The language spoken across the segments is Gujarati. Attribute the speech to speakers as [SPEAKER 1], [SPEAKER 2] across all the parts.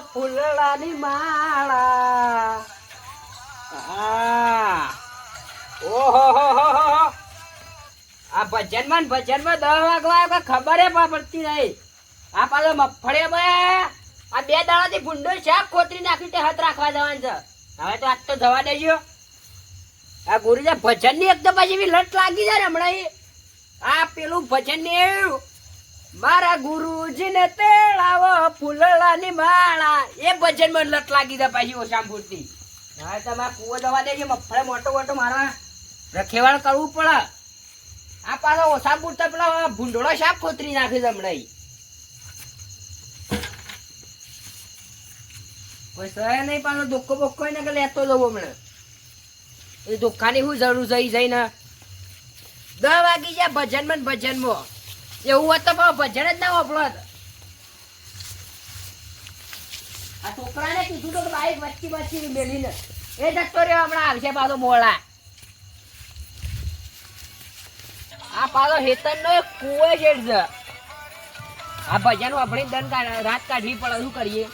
[SPEAKER 1] ફૂલડાની માળા. આ. ભજનમાં ભજનમાં દસ વાગવા ખબર એ પડતી નહીં. આ પાછો મગફળી બે. આ બે દાડાથી ભૂંડો શાક કોતરી નાખી તે હાથ રાખવા જવાનું છે. હવે તો આજ તો જવા દેજો. આ ગુરુજી ભજનની એકદમ પછી લટ લાગી જાય હમણાં આ પેલું ભજન ને એવું મારા ગુરુજી ને તેડાવો ફૂલડાની માળા. એ ભજનમાં લત લાગી દે પાછી ઓછામાં પૂરતી. હવે તમે કુવો દવા દેજે મફળે મોટો મોટો મારવા. રખેવાળ કરવું પડે. આ પાછો ઓછા પૂરતા પેલા ભૂંડોળો શાક ખોતરી નાખી છે હમણાં. કોઈ સહે નહીં પાછો દુઃખો બોક્કો ને કે લેતો જવો હમણાં. એ દુઃખાની શું જરૂર જઈ જઈને? દસ વાગી જાય ભજનમાં ભજનમાં. એવું હોત તો ભજન જ ના વાપરો આ છોકરાને કીધું તો કે બાઈક વચ્ચી વચ્ચી મેલીને. એ જતો રહ્યો હમણાં આવશે પાછો મોડા. આ પાછો હેતન નો કુવો છે આ ભજન વાપરીને દન રાત કાઢવી પડે શું કરીએ?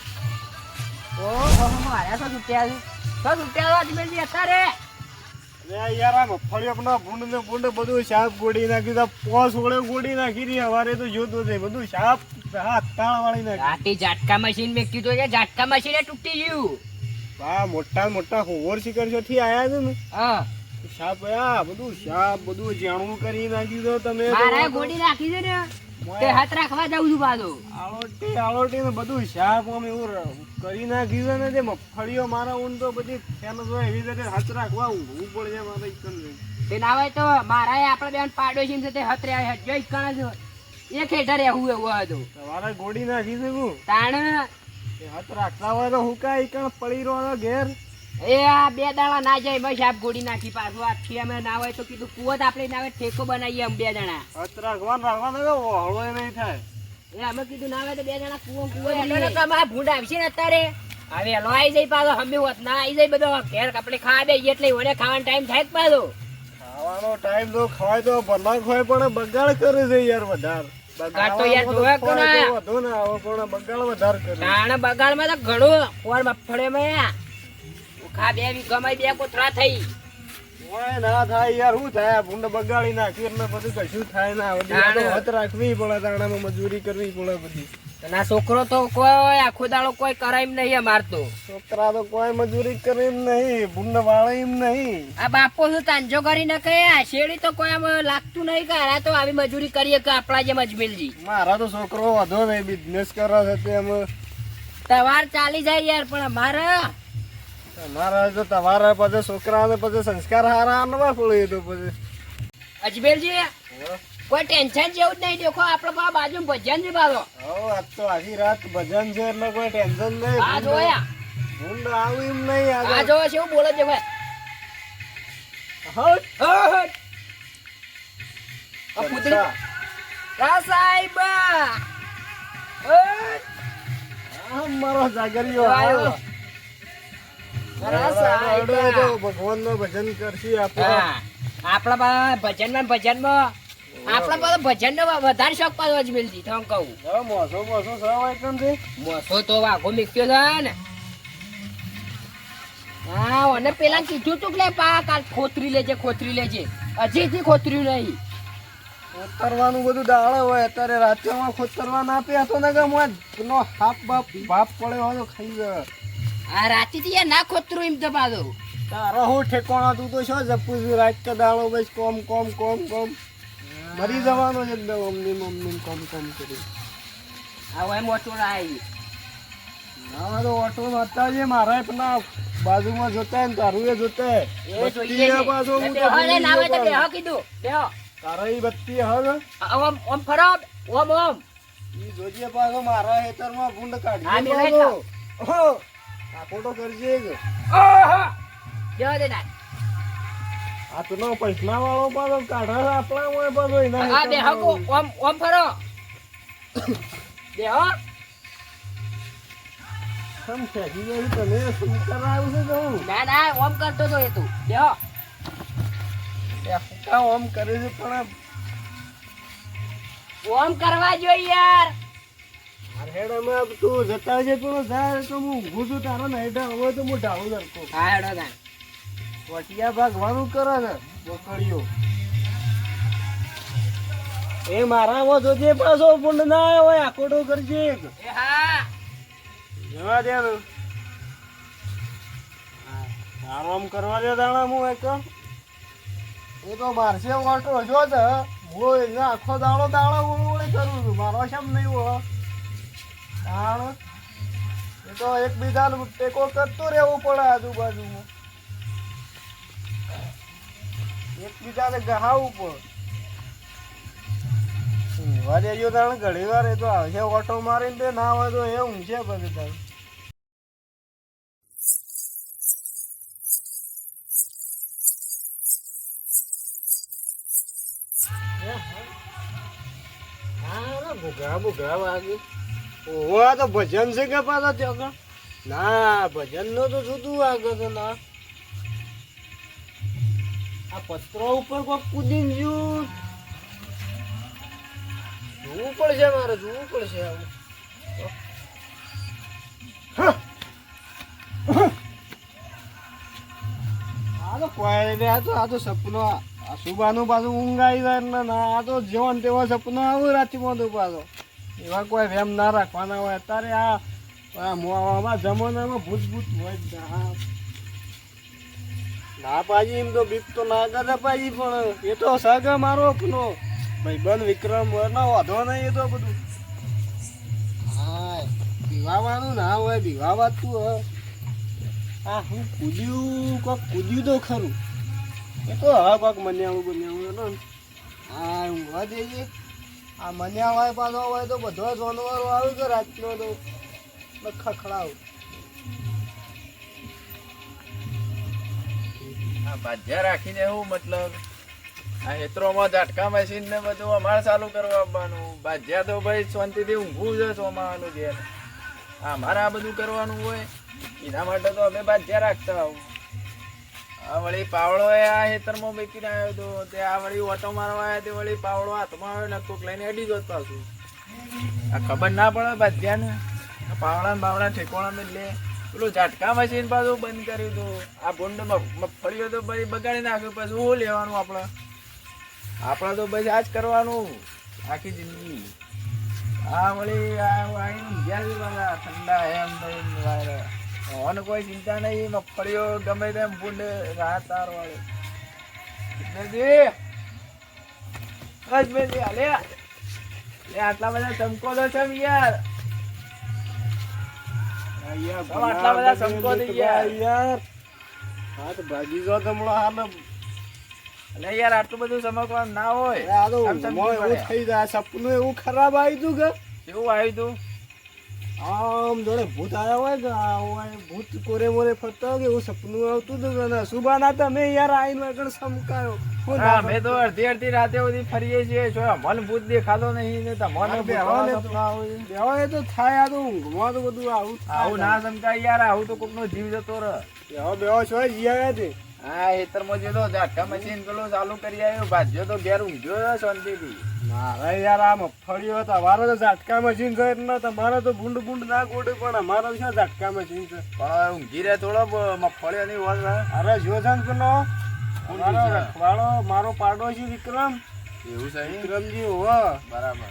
[SPEAKER 1] ઓહો માર્યા તો છૂટ્યા છે. તો છૂટ્યા અત્યારે.
[SPEAKER 2] યાર આ મગફળી આપણા ભૂંડ ને ભૂંડ બધું સાપ ગોડી નાખી દીધા પોસ ઓળે ગોડી નાખી રહી હવારે તો જોતો છે બધું સાપ હાથ તાળ વાળી નાખી
[SPEAKER 1] રાતે ઝાટકા મશીન મેં કીધું મશીન તૂટી ગયું.
[SPEAKER 2] આ મોટા મોટા હોવર શિખરથી આયા છે ને?
[SPEAKER 1] હા.
[SPEAKER 2] સાપ આ બધું સાપ બધું જાણવું કરી નાખ્યું તો તમે
[SPEAKER 1] મારા ગોડી નાખી છે ને. તે હાથ રાખવા જાઉં છું પાછો.
[SPEAKER 2] આળોટી આળોટી ને બધું શાક આમ એવું કરી નાખ્યું છે ને જે મગફળીઓ મારા ઊન તો બધી ફેમસ હોય એવી રીતે હાથ રાખવા ઊંઘવું પડે છે મારે ને.
[SPEAKER 1] તે ના હોય તો મારા આપણે બેન પાડોશી ને તે હતરે રહ્યા જો કણ છે એક હેઠળ રહેવું એવું હતું
[SPEAKER 2] તમારે ગોડી નાખી દેવું હું
[SPEAKER 1] તાણ
[SPEAKER 2] હાથ રાખતા હોય તો હું કાંઈ કણ પડી રહ્યો ઘેર?
[SPEAKER 1] એ આ બે દાણા ના જાય બસ આપ ગોડી નાખી પાછું. આ અમે ના હોય તો કીધું કુવત આપણે ના હોય ઠેકો બનાવીએ અમે બે જણા
[SPEAKER 2] રાખવાનું રાખવાનું તો એ નહીં થાય.
[SPEAKER 1] એ અમે કીધું ના હોય તો બે જણા કુવો કુવો તમારા ભૂંડ આવશે ને અત્યારે. હવે એલો આવી જાય પાછો અમે હોત ના આવી જાય બધો. ઘેર આપણે ખાવા બે એટલે ઓને ખાવાનો ટાઈમ થાય પાછો.
[SPEAKER 2] ખાવાનો ટાઈમ તો ખવાય તો ભલા ખવાય પણ બગાડ કરે છે યાર વધારે.
[SPEAKER 1] બગાડ તો યાર જોવે કોના. ના?
[SPEAKER 2] વધુ ના આવે પણ બગાડ વધારે કરે.
[SPEAKER 1] બગાડમાં તો ઘણું. ફોર મગફળે માં? ખા બે વીઘામાં બે કોથળા થઈ.
[SPEAKER 2] ઓય ના થાય યાર શું થાય? ભૂંડ બગાડી નાખી એટલે બધું કશું થાય ના. બધી તો રાખવી પડે તાણામાં મજૂરી કરવી પડે બધી.
[SPEAKER 1] અને આ છોકરો તો કોઈ આખો દાડો કોઈ કરાય નહીં નહીં અમારતો
[SPEAKER 2] છોકરા તો કોઈ મજૂરી કરે એમ નહીં ભૂંડ વાળે એમ નહીં.
[SPEAKER 1] આ બાપો શું તાંજો કરી નાખે? આ શેરડી તો કોઈ આમ લાગતું નહીં કે આ તો આવી મજૂરી કરીએ કે આપણા જેમ અજમેલજી
[SPEAKER 2] મારા તો છોકરો વધો નહીં બિઝનેસ કરે છે તેમ.
[SPEAKER 1] તવાર ચાલી જાય યાર પણ અમારા
[SPEAKER 2] અમારા તો તમારા પછી છોકરાને પછી સંસ્કાર હારા આનવા પડે તો પછી.
[SPEAKER 1] અજમેલજી કોઈ ટેન્શન જેવું જ નહીં દેખો આપણે બા બાજુ ભજન છે
[SPEAKER 2] હો આજ તો આખી રાત ભજન છે એટલે કોઈ ટેન્શન નહીં.
[SPEAKER 1] આ જોયા.
[SPEAKER 2] ભૂંડ આવું એમ નહીં
[SPEAKER 1] આ છે એવું બોલે છે ભાઈ
[SPEAKER 2] હટ.
[SPEAKER 1] હટ. આ કા સાહેબ હટ.
[SPEAKER 2] આ મારો જાગરિયો
[SPEAKER 1] આવ્યો.
[SPEAKER 2] ભજન કરશી
[SPEAKER 1] હા. આપણા પાસે ભજનમાં ને ભજનમાં આપણા પાસે ભજન નો વધારે શોખ પાછો અજમેલજી તો હું કહું.
[SPEAKER 2] મોસો મોસો સવાય કેમ છે.
[SPEAKER 1] મોસો તો વાઘો મીક્યો છે ને? હા અને પેલા કીધું તું કે લે પા કાલ ખોતરી લેજે ખોતરી લેજે. હજી થી ખોતર્યું નહીં.
[SPEAKER 2] ખોતરવાનું બધું દાળ હોય અત્યારે રાત્રે ખોતરવા ના આપે તો ને કે નો હાપ બાપ બાપ પડ્યો હોય તો ખાઈ જાય
[SPEAKER 1] આ રાતે થી યાર ના ખોતરું એમ પાછો
[SPEAKER 2] તારો હું ઠેકોણા તું તો શું જપું છું રાત કે દાડો બસ કોમ કોમ કોમ કોમ. મરી જવાનો છે એકદમ અમની મમ્મી કોમ કોમ કરી.
[SPEAKER 1] આવો એમ ઓટો આવી
[SPEAKER 2] ના તો ઓટો નતા જે મારા પેલા બાજુમાં જોતા ને તારું એ જોતા.
[SPEAKER 1] એ જોઈએ
[SPEAKER 2] પાછો હું તો
[SPEAKER 1] હવે ના હોય તો બેહો કીધું. બેહો.
[SPEAKER 2] તારા ઈ બત્તી હવે
[SPEAKER 1] ઓમ ઓમ ફરો ઓમ ઓમ.
[SPEAKER 2] ઈ જોજે પાછો મારા હેતરમાં ભૂંડ
[SPEAKER 1] હા,
[SPEAKER 2] કાઢી પાછો. ઓહો, આ ખોટો કરજે કે
[SPEAKER 1] ઓહો! દે ના
[SPEAKER 2] આ તો નો પૈસા વાળો પાછો કાઢે આપણા હોય પાછો એના
[SPEAKER 1] હા બેહો કો ઓમ ફરો.
[SPEAKER 2] શું છે
[SPEAKER 1] ના ના કરતો તો એ તું. બેહો
[SPEAKER 2] એ ફૂંકા ઓમ કરે છે પણ
[SPEAKER 1] ઓમ કરવા જોઈએ યાર.
[SPEAKER 2] મારે તું જતા છે પેલો જાય તો હું ઊંઘું છું તારો ને હવે તો હું ઢાળું લડકો
[SPEAKER 1] હા હેડો તાણ
[SPEAKER 2] વટિયા ભાગવાનું કરે છે બોકડીઓ. એ મારામાં જોજે પાછો પુંડ ના આવ્યો હોય આકોટો કરજે
[SPEAKER 1] એ હા.
[SPEAKER 2] જવા દે ને આરામ કરવા દે દાણા હું એક. એ તો મારશે ઓટો જો છે હું આખો દાડો દાડો ઉળવળી કરું છું. મારો શેમ નહીં હો દાડો એ તો એકબીજાને ટેકો કરતું રહેવું પડે આજુબાજુમાં. એકબીજાને ગહાવું પડે. ઊંઘવા દેજો તાણે ઘણી વાર એ તો આવશે ઓટો મારીને તે ના હોય તો એ ઊંઘશે પછી હા, ભૂગા ભૂગા વાગે. ઓહો, આ તો ભજન છે કે પાછા ત્યાં ના ભજન નો તો જુદું આગળ છે, ના. આ પત્રો ઉપર કોક કૂદીને જ્યું. જોવું પડશે મારે, જોવું પડશે આ તો કોઈ નહીં, આ તો આ તો સપનો સુબાનું પાછું ઊંઘ આવી જાય ના, આ તો જેવો તેવો સપનો આવું રાતી તો પાછો. એવા કોઈ વેમ ના રાખવાના હોય. અત્યારે આ જમાનામાં ભૂત હોય જ ના. પાજી એમ તો બીક તો ના કરે પાજી પણ એ તો સગ મારો પેલો ભાઈબંધ વિક્રમ ના, વાંધો નહીં એ તો બધું. હા દીવાવાનું ના હોય, પીવાવાતું હોય. હા હું કૂદ્યું, કોક કૂદ્યું તો ખરું. એ તો હા, કોક આવું બન્યાવું ને હા, ઊંઘવા દેજે. આ મન્યા હોય પાછો હોય તો બધો જાનવરો આવ્યું છે, રાતનો તો. ખખડાવ.
[SPEAKER 3] ભાજ્યા રાખીને એવું મતલબ આ હેતરોમાં ઝાટકા મશીન ને બધું અમારે ચાલુ કરવા આપવાનું ભાજ્યા તો ભાઈ શાંતિથી ઊંઘવું છે સોમાવાનું આ અમારે આ બધું કરવાનું હોય, એના માટે તો અમે ભાજ્યા રાખતા આવું. આ વળી પાવડો એ આ હેતરમાં બેકીને આવ્યો તો તે આ વળી ઓટો મારવા આવ્યા તે વળી પાવડો હાથમાં આવ્યો ને લઈને અડી ગયો પાછું આ ખબર ના પડે આ પાવડા બાવડા ઠેકોણા મેં લે. પેલું ઝાટકા મશીન પાછું બંધ કર્યું હતું આ ભૂંડ મગફળીઓ તો પછી બગાડી નાખ્યું, પછી શું લેવાનું આપણે? આપણે તો બસ આ જ કરવાનું. આખી જિંદગી. આ વળી આ ઠંડા એમ થઈને વાયરે કોઈ ચિંતા નહીં મગફળીઓ ગમે તેમ ભૂંડ રાહ તાર વાળે મેજી બસ અલે આટલા બધા ચમકો તો છે યાર.
[SPEAKER 2] યાર
[SPEAKER 3] આટલા બધા સંકો થઈ ગયા.
[SPEAKER 2] યાર. હા તો ભાગી જો તમણો હાલ.
[SPEAKER 3] એટલે યાર આટલું બધું ચમકવાનું ના હોય.
[SPEAKER 2] આ તો થઈ જાય સપનું એવું ખરાબ આવી તું કે?
[SPEAKER 3] એવું આવ્યું તું
[SPEAKER 2] આમ જોડે ભૂત આવ્યા હોય કે હોય ભૂત કોરે મોરે ફરતા હોય કે એવું સપનું આવતું હતું ના સુબાના તમે યાર આઈને આગળ સમકાયો? હા, મેં
[SPEAKER 3] અમે તો અડધી અડધી રાતે સુધી ફરીએ છીએ જો મન ભૂત દેખાતો નહીં ને તમને ભૂતવાળા
[SPEAKER 2] તો-. બેવાય તો થાય આ તો ઊંઘમાં તો બધું આવું
[SPEAKER 3] આવું ના સમકાય યાર આવું તો કોકનો જીવ જતો રહે.
[SPEAKER 2] બેહવા છો જીયા છે.
[SPEAKER 3] હા હેતરમાં જે તો ઝાટકા મશીન પેલું ચાલુ કરી આવ્યો ભાજ્યો તો ઘેર ઊંઘ્યો શાંતિથી
[SPEAKER 2] મારે યાર આ મગફળીઓ તમારો તો ઝાટકા મશીન છે એટલે તમારે તો બુંડ બુંડ ના ગોડે પણ અમારો છે ઝાટકા મશીન છે
[SPEAKER 3] પણ ઊંઘી રહે થોડો મગફળીઓની વાત.
[SPEAKER 2] અરે જો છે ને પેલો મારો? રખવાડો મારો પાડોશી વિક્રમ
[SPEAKER 3] એવું છે?
[SPEAKER 2] વિક્રમજી હોવા
[SPEAKER 3] બરાબર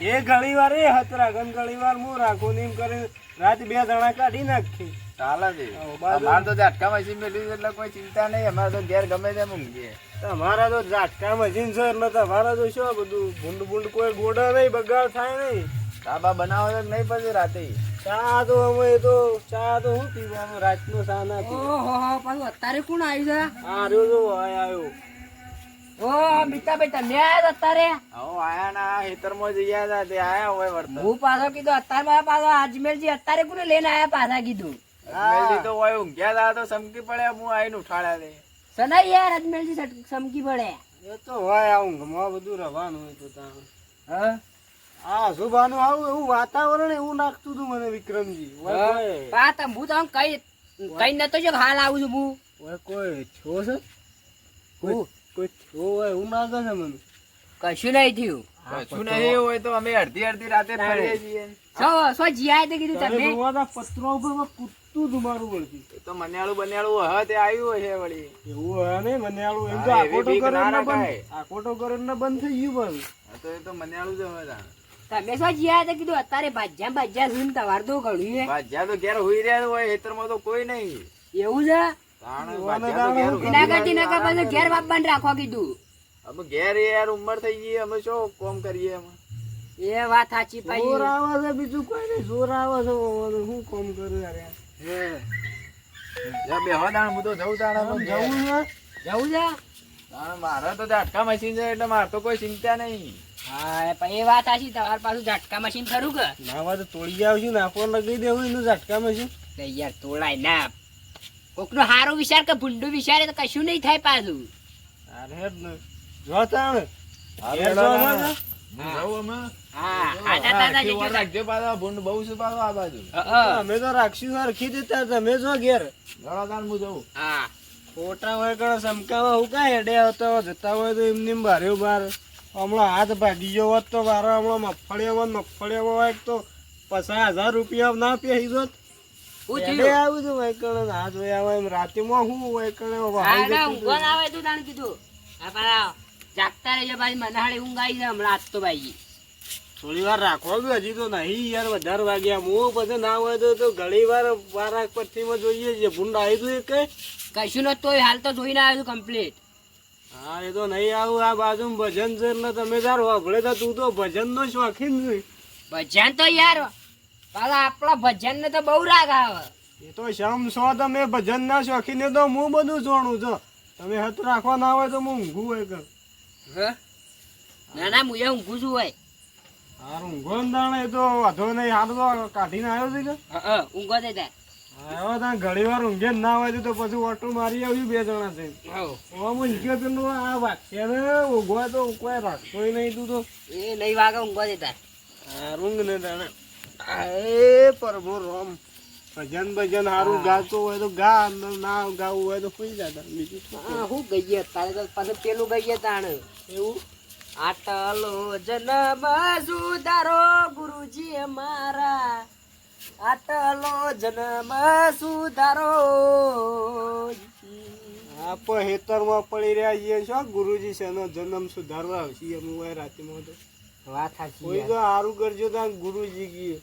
[SPEAKER 2] એ ઘણી વાર એ હતરા રાખન ઘણી વાર હું રાખું ને એમ કરી રાત બે જણા કાઢી નાખી.
[SPEAKER 3] ચાલે છે. અમારે તો ઝાટકા મશીન મેળવ્યું એટલે કોઈ ચિંતા નહીં અમારે તો ઘેર ગમે તેમ ઊંઘીએ
[SPEAKER 2] તમારા તો ઝાટકા મશીન છે એટલે તમારા તો શું બધું ભૂંડ ભૂંડ કોઈ ગોડા નહીં બગાડ થાય નહીં.
[SPEAKER 3] તાબા બનાવો તો નહીં પછી રાતે.
[SPEAKER 2] ચા તો અમે તો ચા તો હું પીવાનું રાતનો ચા ના પીવાનું.
[SPEAKER 1] ઓહો પાછું અત્યારે કોણ આવ્યું છે?
[SPEAKER 2] આ રહ્યો આવ્યો.
[SPEAKER 1] ઓ મીઠાભાઈ તમે આયા અત્યારે?
[SPEAKER 3] આવો આયા ના ખેતરમાં જઈ હતા તે આયા હોય વર્તન
[SPEAKER 1] હું પાછો કીધું અત્યારે મારા પાછો અજમેરજી અત્યારે કોને લઈને આયા પાછા કીધું?
[SPEAKER 3] અજમેરજી તો હોય ઊંઘ્યા તા તો સમકી પડે હું આઈને ઉઠાડ્યા તે.
[SPEAKER 1] સના યાર અજમેરજી સમકી પડે?
[SPEAKER 2] એ તો હોય આ ઊંઘમાં બધું રવાનું હોય તો તાણ.
[SPEAKER 1] હા?
[SPEAKER 2] આ શુભાનું આવું એવું વાતાવરણ એવું નાખતું હતું મને વિક્રમજી.
[SPEAKER 1] પા તમ હું તમ કઈ કઈ નતો જો હાલ આવું છું હું.
[SPEAKER 2] કોઈ છો છે? કોઈ
[SPEAKER 1] હું?
[SPEAKER 2] કોઈ છો હોય એવું નાખે છે મને.
[SPEAKER 1] કશું નહીં થયું.
[SPEAKER 3] કશું નહીં હોય તો અમે અડધી અડધી રાતે ફરીએ છીએ.
[SPEAKER 1] સો સો જીઆઈ તે કીધું તમે.
[SPEAKER 2] જોવા પત્રો ઉપર કૂદતું તું વળતી
[SPEAKER 3] એ તો મન્યાળું બન્યાળું હવે તે આવ્યું હશે વળી.
[SPEAKER 2] એવું હોય ને મને એમ તો આકોટો
[SPEAKER 3] બીક ના
[SPEAKER 2] બંધ
[SPEAKER 3] રખાય.
[SPEAKER 2] આકોટો કરીને બંધ થઈ ગયું પણ
[SPEAKER 3] તો એ તો મન્યાળું જ હવે
[SPEAKER 1] તમે શું જીઆઈ તે કીધું અત્યારે ભાજ્યા ભાજ્યા સુન તમારે તો ઘણું
[SPEAKER 3] ભાજ્યા તો ઘેર હુઈ રહ્યા હોય ખેતરમાં તો કોઈ નહીં.
[SPEAKER 1] એવું છે?
[SPEAKER 3] તાણ
[SPEAKER 2] જોવાને
[SPEAKER 3] ભાજ્યા ઘેર
[SPEAKER 2] હું
[SPEAKER 3] હુઈ
[SPEAKER 1] એના કરતી નકર પાછું ઘેર બાપાને રાખવા કીધું.
[SPEAKER 3] અમે ઘેર યાર ઉંમર થઈ ગઈ અમે શું કોમ કરીએ અમે
[SPEAKER 1] એ વાત સાચી
[SPEAKER 2] જોર આવે છે બીજું કોઈ નહીં જોર આવે છે ઓવાનું શું કરું યાર
[SPEAKER 3] જા બેહો તાણ હું તો.
[SPEAKER 2] જવું છે?
[SPEAKER 1] જવું છે?
[SPEAKER 3] મારે તો ઝાટકા મશીન છે એટલે મારે તો કોઈ ચિંતા નહીં.
[SPEAKER 1] હા એ પણ એ વાત સાચી તમારે પાછું ઝટકા મશીન ખરું કે?
[SPEAKER 2] નાવા તો તોડી આવશું નાખવા લગાઈ દેવું એનું ઝટકામાં છે
[SPEAKER 1] તો યાર તોડાય ના. કોકનો હારો વિચાર કે ભૂંડું વિચારે તો કશું નહીં થાય પાછું.
[SPEAKER 2] અરે જો તાણ.
[SPEAKER 3] હા,
[SPEAKER 2] ઘેર
[SPEAKER 3] બેડો
[SPEAKER 2] જવા
[SPEAKER 3] તાણ.
[SPEAKER 2] દે.
[SPEAKER 3] હું જાઉં અમે?
[SPEAKER 1] હા
[SPEAKER 3] જો,
[SPEAKER 1] હા
[SPEAKER 2] ખોટા હોય કણ સમકાવા હું કાંઈ હેડે આવતા હોય જતા હોય તો એમને એમ ભારે બાર હમણાં હાથ ભાગી ગયો હોત તો મારો હમણાં મગફળીયામાં ને હોય તો પચાસ હજાર રૂપિયા ના પી જોત હેડે આવે એમ રાતેમાં હું હોય કણ
[SPEAKER 1] ના,
[SPEAKER 2] જતું
[SPEAKER 1] ઊંઘવા
[SPEAKER 2] હતું.
[SPEAKER 1] ના આવે તું તાણે કીધું. હા, જાગતા રહેજો ભાઈ મને હાલે ઊંઘ આવી જાય હમણાં આજ તો ભાઈ.
[SPEAKER 2] થોડી વાર રાખો બી હજી તો નહીં યાર વધારે વાગ્યા હું પછી ના હોય તો તો ઘણી વાર બારા પછીમાં જોઈએ છે ભૂંડા આવી હતું કે? કઈ
[SPEAKER 1] કશું નતું તોય હાલ તો જોઈને આવ્યું છું કમ્પ્લીટ
[SPEAKER 2] હા એ તો નહીં આવું આ બાજુ ભજન છે એટલે તમે તાર વાપરે તો તું તો ભજન નો શોખીન છે.
[SPEAKER 1] ભજન તો યાર પાછા આપણા ભજન ને તો બહુ રાગ આવે.
[SPEAKER 2] એ તો શ્યામ છો તમે ભજન ના શોખીને તો હું બધું જોણું છો. તમે હત રાખવા ના હોય તો હું ઊંઘું હોય કર
[SPEAKER 1] ના ના મુએ ઊંઘું છું હોય
[SPEAKER 2] હાર ઊંઘો ને એ તો વાંધો નહીં. હાર તો કાઢીને આવ્યો છે કે?
[SPEAKER 1] હા, હા, ઊંઘો દે તાર.
[SPEAKER 2] આવ્યો ત્યાં ઘણી વાર ઊંઘે ના હોય તો પછી ઓટો મારી આવ્યું બે જણા છે. ઊંઘ્યો આ વાક્ય ને ઊંઘવા તો કોઈ રાખતો નહીં તું તો.
[SPEAKER 1] એ નહીં વાગે ઊંઘો દે તાર.
[SPEAKER 2] હાર ઊંઘ ને દાણે એ પ્રભુ રામ. ભજન ભજન હારું ગાતું હોય તો ગા ને ગાવું હોય તો સુઈ જતા બીજું શું
[SPEAKER 1] ગઈએ તારે તો પાછું પેલું ગઈએ તાણ.
[SPEAKER 2] એવું?
[SPEAKER 1] આટલો જન્મ સુધારો ગુરુજી મારા આટલો જન્મ સુધારો.
[SPEAKER 2] આપ હેતરમાં પડી રહ્યા છીએ. શું ગુરુજી છે? એનો જન્મ સુધારવા આવશે એમ હોય રાતમાં તો.
[SPEAKER 1] વાત સાચી
[SPEAKER 2] કોઈ તો સારું કરજો ત્યાં ગુરુજી ગીએ.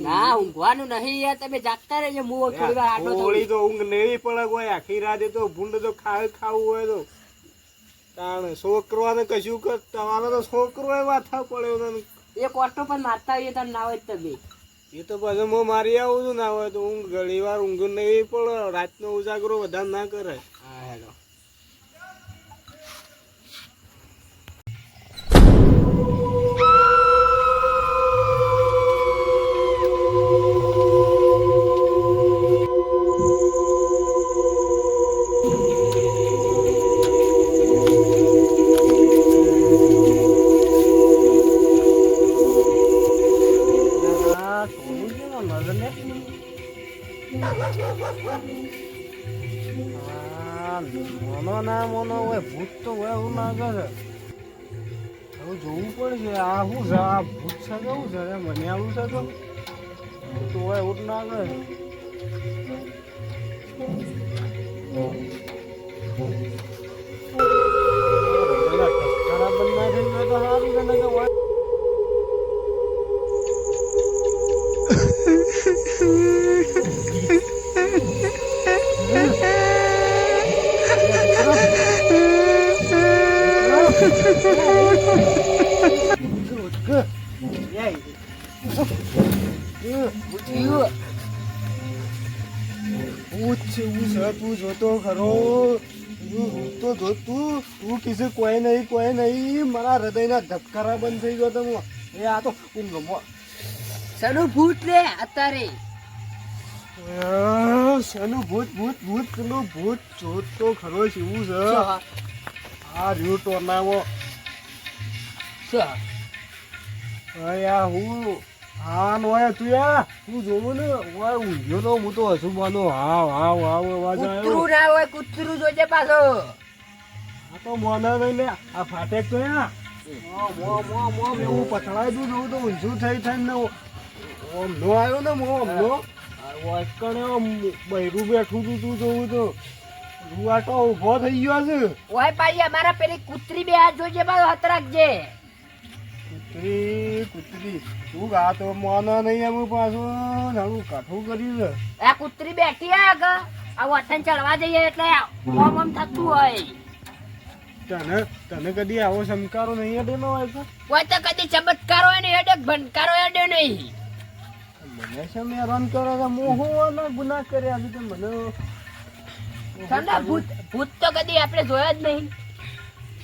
[SPEAKER 1] ના ઊંઘવાનું નહીં યાર તમે જાગતા રહેજો હું થોડી વાર આટો
[SPEAKER 2] હોળી તો ઊંઘ નહીં પડે કોઈ આખી રાતે તો ભૂંડ તો ખાવ ખાવું હોય તો. તાણ છોકરોને કશું કર તમારો તો છોકરો એ વાથા પડ્યો તને.
[SPEAKER 1] એક કોટો પણ મારતા હોઈએ તને ના હોય તમે.
[SPEAKER 2] એ તો પછી હું મારી આવું છું ના હોય તો ઊંઘ ઘણી વાર ઊંઘ નહીં પડે રાતનો ઉજાગરો વધારે ના કરે
[SPEAKER 1] હા હેલો
[SPEAKER 2] ના મોનો હોય ભૂત તો હોય એવું લાગે છે હવે જોવું પડશે આ શું છે આ ભૂત છે કેવું છે મને આવું છે તો ભૂત હોય એવું ના થઈ તો સારું કે હોય તું જોતો ખરો તું જો તું તું કોઈ નહીં કોઈ નહીં મારા હૃદયના ધબકારા બંધ થઈ ગયો તમે એ આ તો ઊંઘમાં
[SPEAKER 1] સનું ભૂત લે અત્યારે
[SPEAKER 2] શાનું ભૂત ભૂત ભૂત પેલું ભૂત જોતો ખરો છે એવું છે આ રહ્યું ટોનામાં
[SPEAKER 1] શું?
[SPEAKER 2] અયા હું હા નોય તું યા તું જોવું ને ઓય ઊંઘ્યો તો હું તો હસું બાનો હાવ હાવ હાવ અવાજ આવ્યો
[SPEAKER 1] કૂતરું ના હોય કૂતરું જોજે પાછો.
[SPEAKER 2] આ તો મોના નહીં લે આ ફાટેક તો યા મોમ, મોમ, મોમ, મોમ એવું પથરાઈ દઉં જોઉં તો ઊંધું થઈ થઈને ઓમ નો આવ્યો બૈરું બેઠું તું તું જોઉં તો. રૂવાટો ઊભો થઈ ગયો છે.
[SPEAKER 1] ઓય પાડી અમારા પેલી કૂતરી બે હાથ જોજે પાછો હાથ રાખજે.
[SPEAKER 2] કૂતરી કૂતરી. તું આ તો મોનો નહીં એમ પાછું. નાનું કાઠું કર્યું છે.
[SPEAKER 1] આ કૂતરી બેઠી આગળ. આ વતન ચડવા જઈએ એટલે ઓમ ઓમ થતું હોય.
[SPEAKER 2] તને તને કદી આવો ચમકારો નહીં તો?
[SPEAKER 1] કોઈ તો કદી ચમત્કારો હોય ને હેડે ભનકારો હેડે નહીં.
[SPEAKER 2] મને છે મેં કર્યો તો છે મોહવાના ગુનાહ કર્યા તો મને
[SPEAKER 1] સના ભૂત ભૂત તો કદી આપણે જોયા જ નહીં.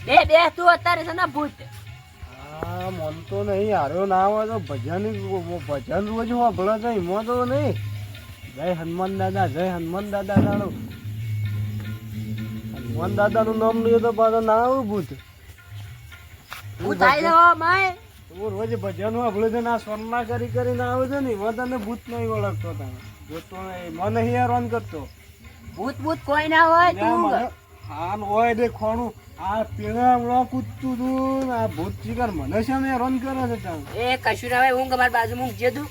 [SPEAKER 1] બે બે તું અત્યારે ભૂત.
[SPEAKER 2] હા મન તો નહીં હાર્યો ના હોય તો ભજન ભજન રોજ વાપરે તો એમાં તો નહીં. જય હનુમાન દાદા જય હનુમાન દાદા દાડો હનુમાન દાદાનું નામ લઈએ તો પાછો ના આવું ભૂત
[SPEAKER 1] આવી
[SPEAKER 2] રોજ ભજન વાપરે છે ને આ સ્વર્ણા કરી કરીને આવે છે ને એમાં તને ભૂત નહીં ઓળખતો તમે. જોતો નહીં મને નહીં હેરાન કરતો.
[SPEAKER 1] ભૂત ભૂત કોઈ ના હોય તું
[SPEAKER 2] હાલ હોય દેખવાનું આ પેલા હમણાં કૂદતું તું આ ભૂત શિકાર મને છે ને હેરાન કરે છે
[SPEAKER 1] એ કશું ના હોય અમારી બાજુ ઊંઘ જે તું.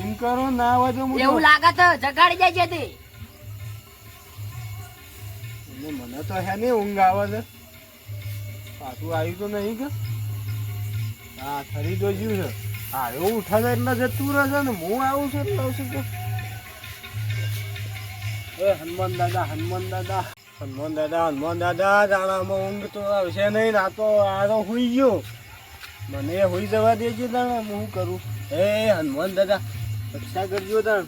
[SPEAKER 2] એમ કરો ના હોય તો
[SPEAKER 1] એવું લાગે તો જગાડી જાય છે
[SPEAKER 2] મને તો હે ને ઊંઘ આવે છે. પાછું આવ્યું તો નહીં કે? હા ખરી તો જ્યુ છે. હા એવું ઉઠાશે એટલે જતું રહેશે ને હું આવું છું એટલે આવશે એ હનુમાન દાદા હનુમાન દાદા. હનુમાન દાદા હનુમાન દાદા દાણામાં ઊંઘ તો આવશે નહીં ના તો આ તો હુઈ ગયો. મને હોઈ જવા દેજે દાણા, હું કરું. હે હનુમાન દાદા રક્ષા કરજો તાણ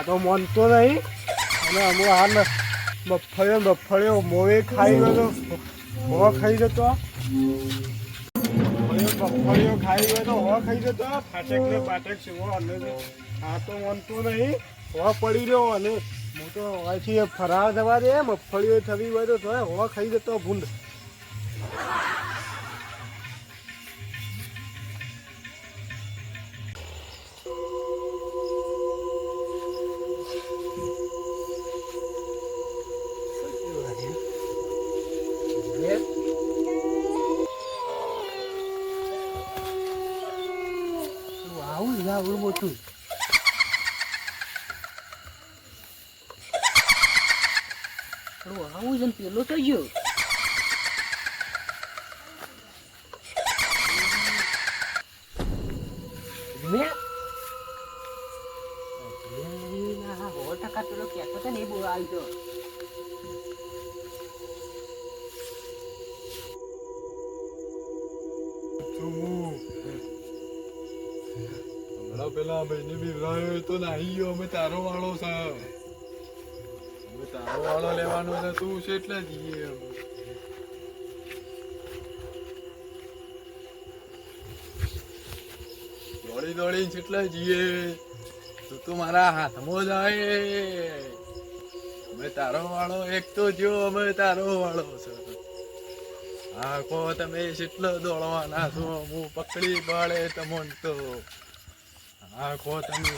[SPEAKER 2] આ તો માનતો નહીં. અને અમુક હાલ મગફળીઓ મગફળીઓ મોવે ખાઈ ગયો હો ખાઈ જતો મગફળીઓ ખાઈ ગયો હો ખાઈ જતો ફાટક ને પાટક હો અને આ તો માનતો નહીં. હો પડી રહ્યો અને હું તો અહીંથી ફરાર જવા દે. મગફળીઓ થવી હોય તો હો ખાઈ જતો ભૂંડ. આવું મોટું.
[SPEAKER 1] થોડું આવું છે ને પેલો તો ગયો. સો ટકા પેલો કહેતો હતો ને એ બહુ આવી ગયો
[SPEAKER 3] હમણાં પેલા ભાઈને બિવડાવ્યો તો નાહી ગયો, અમે તારો વાળો છે. અમે તારો વાળો લેવાનો છે, તું છે એટલે જઈએ દોડી દોડી જેટલા જઈએ તું તો મારા હાથમાં જ આવે અમે તારો વાળો, એક તો જો અમે તારો વાળો છે. હા તમે જેટલો દોડવાના છો, હું પકડી પાડે તમોન તો. હા કો તમે